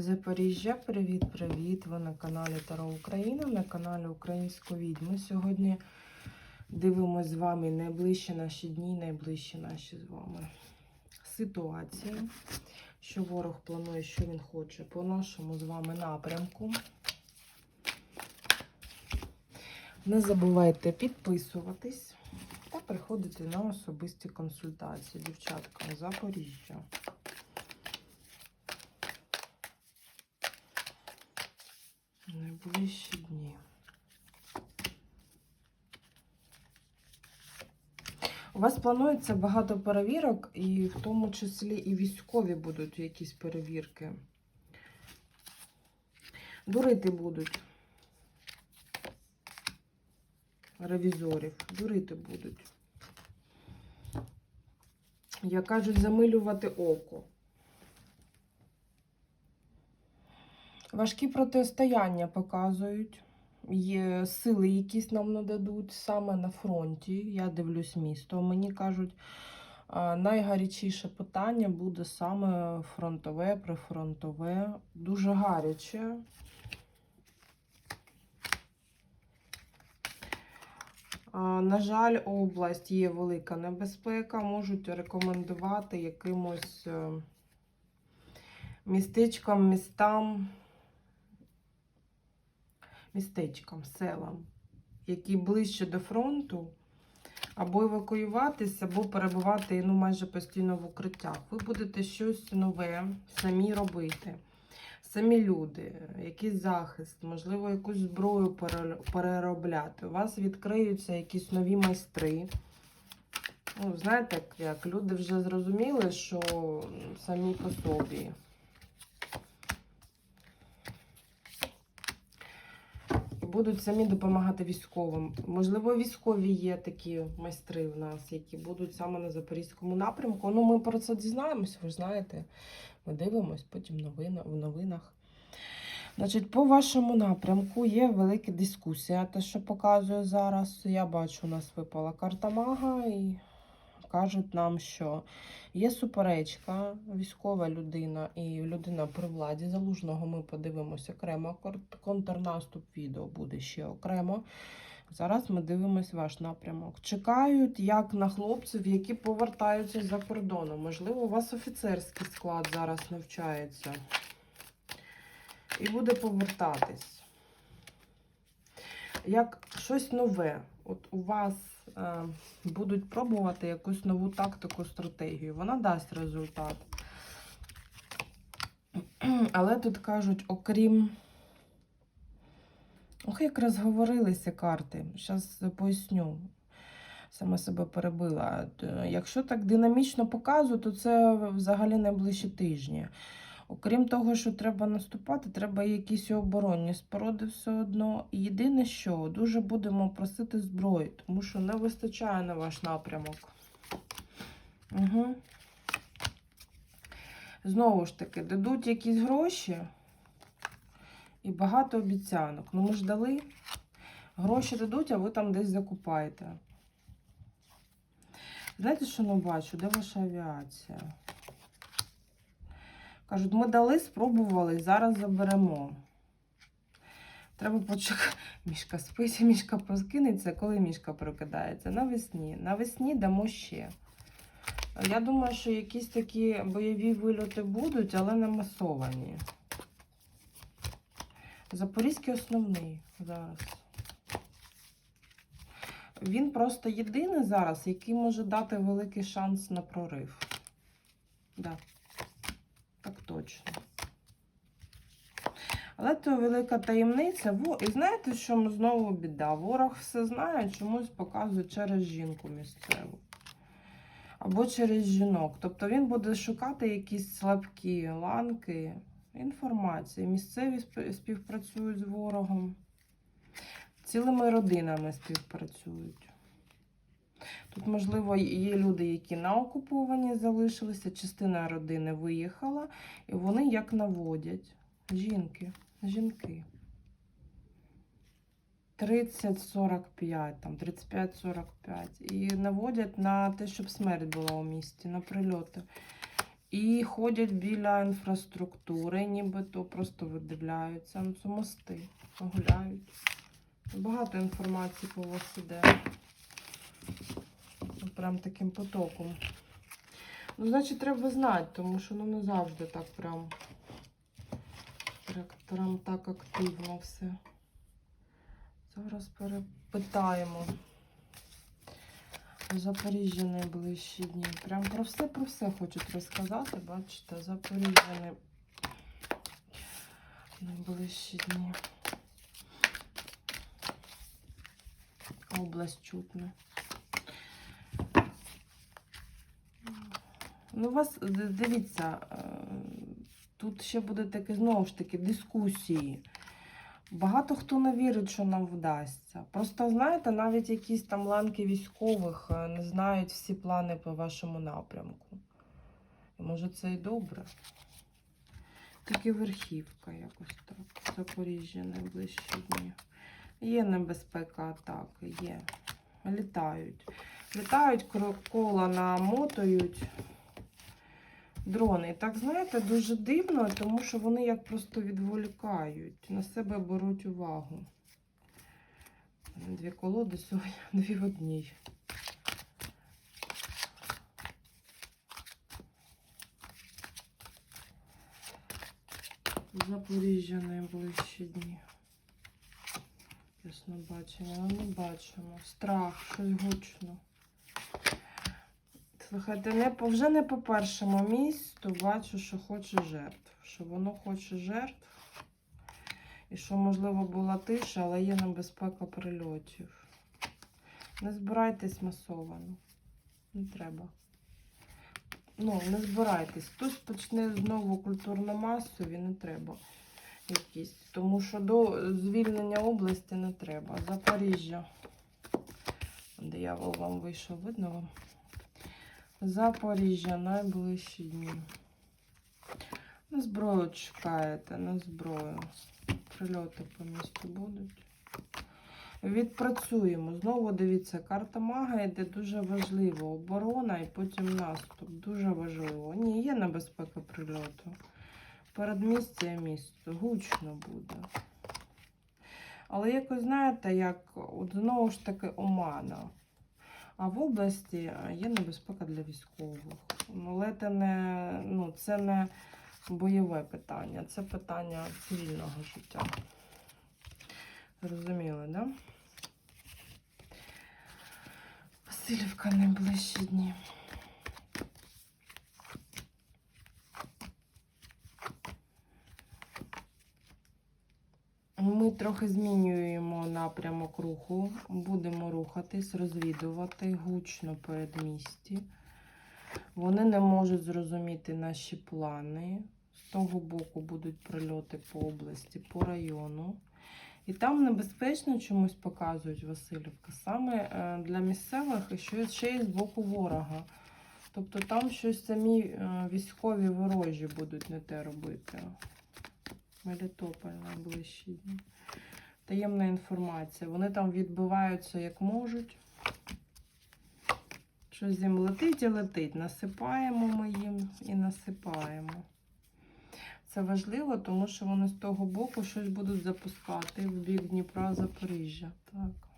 Запоріжжя, привіт-привіт! Ви на каналі Таро Україна, на каналі Української відьми. Сьогодні дивимось з вами найближчі наші дні, найближчі наші з вами ситуації. Що ворог планує, що він хоче по нашому з вами напрямку. Не забувайте підписуватись та приходити на особисті консультації. Дівчатка, Запоріжжя. Найближчі дні. У вас планується багато перевірок, і в тому числі і військові будуть якісь перевірки. Дурити будуть. Ревізорів. Дурити будуть. Як кажуть, замилювати око. Важкі протистояння показують. Є сили, якісь нам нададуть саме на фронті. Я дивлюсь місто. Мені кажуть, найгарячіше питання буде саме фронтове, прифронтове. Дуже гаряче. На жаль, область є велика небезпека. Можуть рекомендувати якимось е, містечкам, містам містечкам, селам, які ближче до фронту, або евакуюватися, або перебувати ну, майже постійно в укриттях. Ви будете щось нове самі робити. Самі люди, якийсь захист, можливо, якусь зброю переробляти. У вас відкриються якісь нові майстри. Ну, знаєте, як люди вже зрозуміли, що самі по собі. Будуть самі допомагати військовим. Можливо, військові є такі майстри в нас, які будуть саме на Запорізькому напрямку. Ну, ми про це дізнаємося, ви знаєте. Ми дивимось потім новина, в новинах. Значить, по вашому напрямку є велика дискусія. Те, що показує зараз, я бачу, у нас випала карта мага і кажуть нам, що є суперечка, військова людина і людина при владі залужного. Ми подивимося окремо. Контрнаступ відео буде ще окремо. Зараз ми дивимося ваш напрямок. Чекають як на хлопців, які повертаються за кордоном. Можливо, у вас офіцерський склад зараз навчається. І буде повертатись. Як щось нове. От у вас будуть пробувати якусь нову тактику, стратегію. Вона дасть результат. Але тут кажуть, окрім. Ох, як розговорилися карти. Зараз поясню. Саме себе перебила. Якщо так динамічно показую, то це взагалі найближчі тижні. Окрім того, що треба наступати, треба якісь оборонні споруди все одно. І єдине, що дуже будемо просити зброї, тому що не вистачає на ваш напрямок. Угу. Знову ж таки, дадуть якісь гроші і багато обіцянок. Ну, ми ж дали. Гроші дадуть, а ви там десь закупаєте. Знаєте, що не бачу? Де ваша авіація? Кажуть, ми дали, спробували, зараз заберемо. Треба почекати. Мішка спить, мішка проскинеться, коли мішка прокидається. Навесні. Навесні дамо ще. Я думаю, що якісь такі бойові вильоти будуть, але не масовані. Запорізький основний зараз. Він просто єдиний зараз, який може дати великий шанс на прорив. Да так точно. Але то велика таємниця. І знаєте, що знову біда? Ворог все знає, чомусь показує через жінку місцеву. Або через жінок. Тобто він буде шукати якісь слабкі ланки інформації. Місцеві співпрацюють з ворогом, цілими родинами співпрацюють. Тут, можливо, є люди, які на окуповані залишилися, частина родини виїхала, і вони як наводять. Жінки, жінки. 30-45, там 35-45. І наводять на те, щоб смерть була у місті, на прильоти. І ходять біля інфраструктури, нібито просто видивляються. Це мости, гуляють. Багато інформації по вас іде. Прям таким потоком. Ну, значить, треба знати, тому що ну не завжди так прям. Прям так активно все. Зараз перепитаємо. Запоріжжя найближчі дні. Прям про все про все хочуть розказати. Бачите, Запоріжжя най- найближчі дні. Область чутно. Ну, у вас дивіться, е, тут ще буде таке знову ж таки дискусії. Багато хто не вірить, що нам вдасться. Просто знаєте, навіть якісь там ланки військових е, не знають всі плани по вашому напрямку. Може це і добре. Тільки верхівка якось так. Запоріжжя найближчі дні. Є небезпека атаки, є. Літають. Літають, кола намотують дрони. Так, знаєте, дуже дивно, тому що вони як просто відволікають, на себе беруть увагу. Дві колоди сьогодні, дві в одній. Запоріжжя найближчі дні. Ясно бачення, але не бачимо. Страх, щось гучно. Слухайте, не, вже не по першому місцю бачу, що хоче жертв. Що воно хоче жертв. І що, можливо, була тиша, але є небезпека прильотів. Не збирайтесь масовано. Не треба. Ну, не збирайтесь. Хтось почне знову культурно масові, не треба. Якісь. Тому що до звільнення області не треба. Запоріжжя. Диявол вам вийшов, видно вам? Запоріжжя найближчі дні. На зброю чекаєте, на зброю. Прильоти по місту будуть. Відпрацюємо. Знову дивіться, карта мага йде дуже важливо. Оборона і потім наступ. Дуже важливо. Ні, є небезпека прильоту. Передмістя і місто. Гучно буде. Але якось знаєте, як от знову ж таки омана. А в області є небезпека для військових. Ну, Але це не, ну, це не бойове питання, це питання цивільного життя. Розуміли, так? Да? Васильівка найближчі дні. Ми трохи змінюємо напрямок руху, будемо рухатись, розвідувати гучно передмісті. Вони не можуть зрозуміти наші плани. З того боку будуть прильоти по області, по району. І там небезпечно чомусь показують Васильівка. Саме е, для місцевих що ще й з боку ворога. Тобто там щось самі е, військові ворожі будуть не те робити. Мелітополь найближчі дні. Таємна інформація. Вони там відбиваються як можуть. Щось їм летить і летить. Насипаємо ми їм і насипаємо. Це важливо, тому що вони з того боку щось будуть запускати в бік Дніпра Запоріжжя. Так.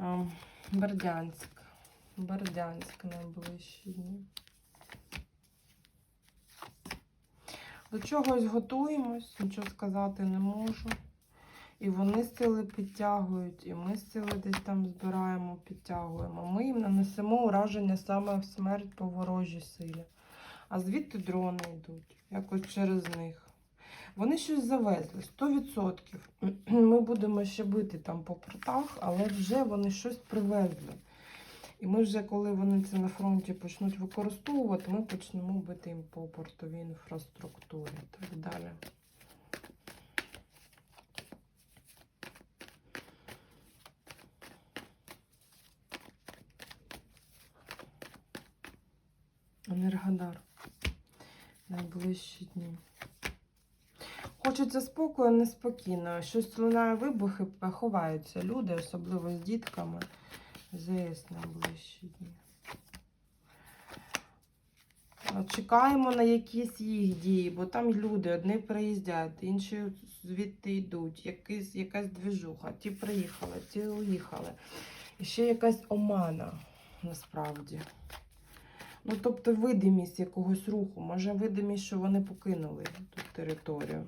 А, Бердянськ. Бердянськ найближчі дні. До чогось готуємось, нічого сказати не можу. І вони сили підтягують, і ми сили десь там збираємо, підтягуємо. Ми їм нанесемо ураження саме в смерть по ворожій силі. А звідти дрони йдуть, якось через них. Вони щось завезли, 100%. Ми будемо ще бити там по портах, але вже вони щось привезли. І ми вже, коли вони це на фронті почнуть використовувати, ми почнемо бити їм по портовій інфраструктурі і так далі. Енергодар. Найближчі дні. Хочеться спокою, неспокійно. Щось лунає вибухи, ховаються люди, особливо з дітками. ЗС найближчі дні. Чекаємо на якісь їх дії, бо там люди, одні приїздять, інші звідти йдуть, якийсь, якась двіжуха. Ті приїхали, ті уїхали. І ще якась омана насправді. Ну, тобто видимість якогось руху. Може, видимість, що вони покинули ту територію.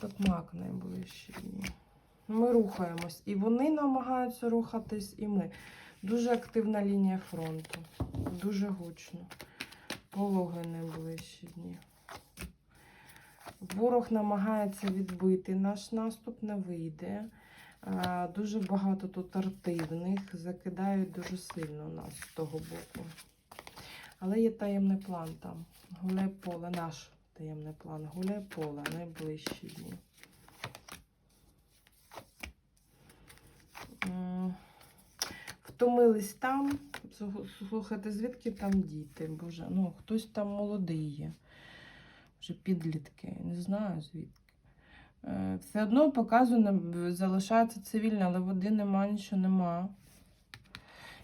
Токмак найближчі дні. Ми рухаємось. І вони намагаються рухатись, і ми. Дуже активна лінія фронту. Дуже гучно. Пологи найближчі дні. Ворог намагається відбити наш наступ, не вийде. Дуже багато тут артивних, закидають дуже сильно нас з того боку. Але є таємний план там. Гуляй поле, наш таємний план. Гуляй поле найближчі дні. Втомились там. Слух- Слухайте, звідки там діти? Боже, ну хтось там молодий є. Вже підлітки, не знаю звідки. Е, Все одно показу залишається цивільне, але води нема, нічого нема.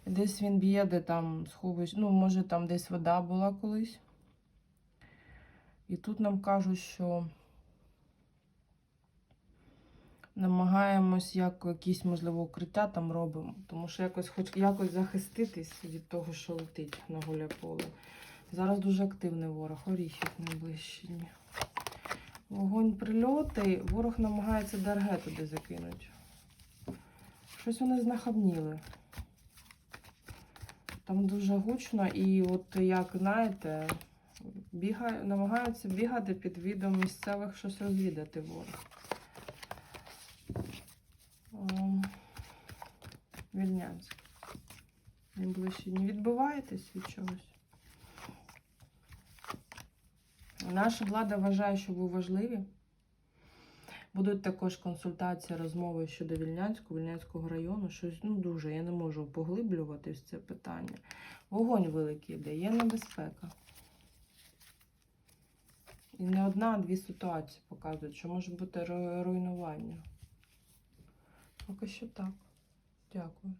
Десь він б'є, де там сховищ. Ну, може, там десь вода була колись. І тут нам кажуть, що намагаємось як якісь, можливо, укриття там робимо. Тому що якось хоч якось захиститись від того, що летить на голе поле. Зараз дуже активний ворог, оріхів найближчі. Вогонь прильоти, ворог намагається ДРГ туди закинути. Щось вони знахабніли. Там дуже гучно, і от як знаєте, бігає, намагаються бігати під відом місцевих щось розвідати ворог. Ем, Вільнянськ. Найближчі дні відбиваєтесь від чогось. Наша влада вважає, що ви важливі. Будуть також консультації, розмови щодо Вільнянського, Вільнянського району. Щось ну дуже я не можу поглиблюватись в це питання. Вогонь великий йде, є небезпека. І не одна, а дві ситуації показують, що може бути руйнування. Поки що так. Дякую.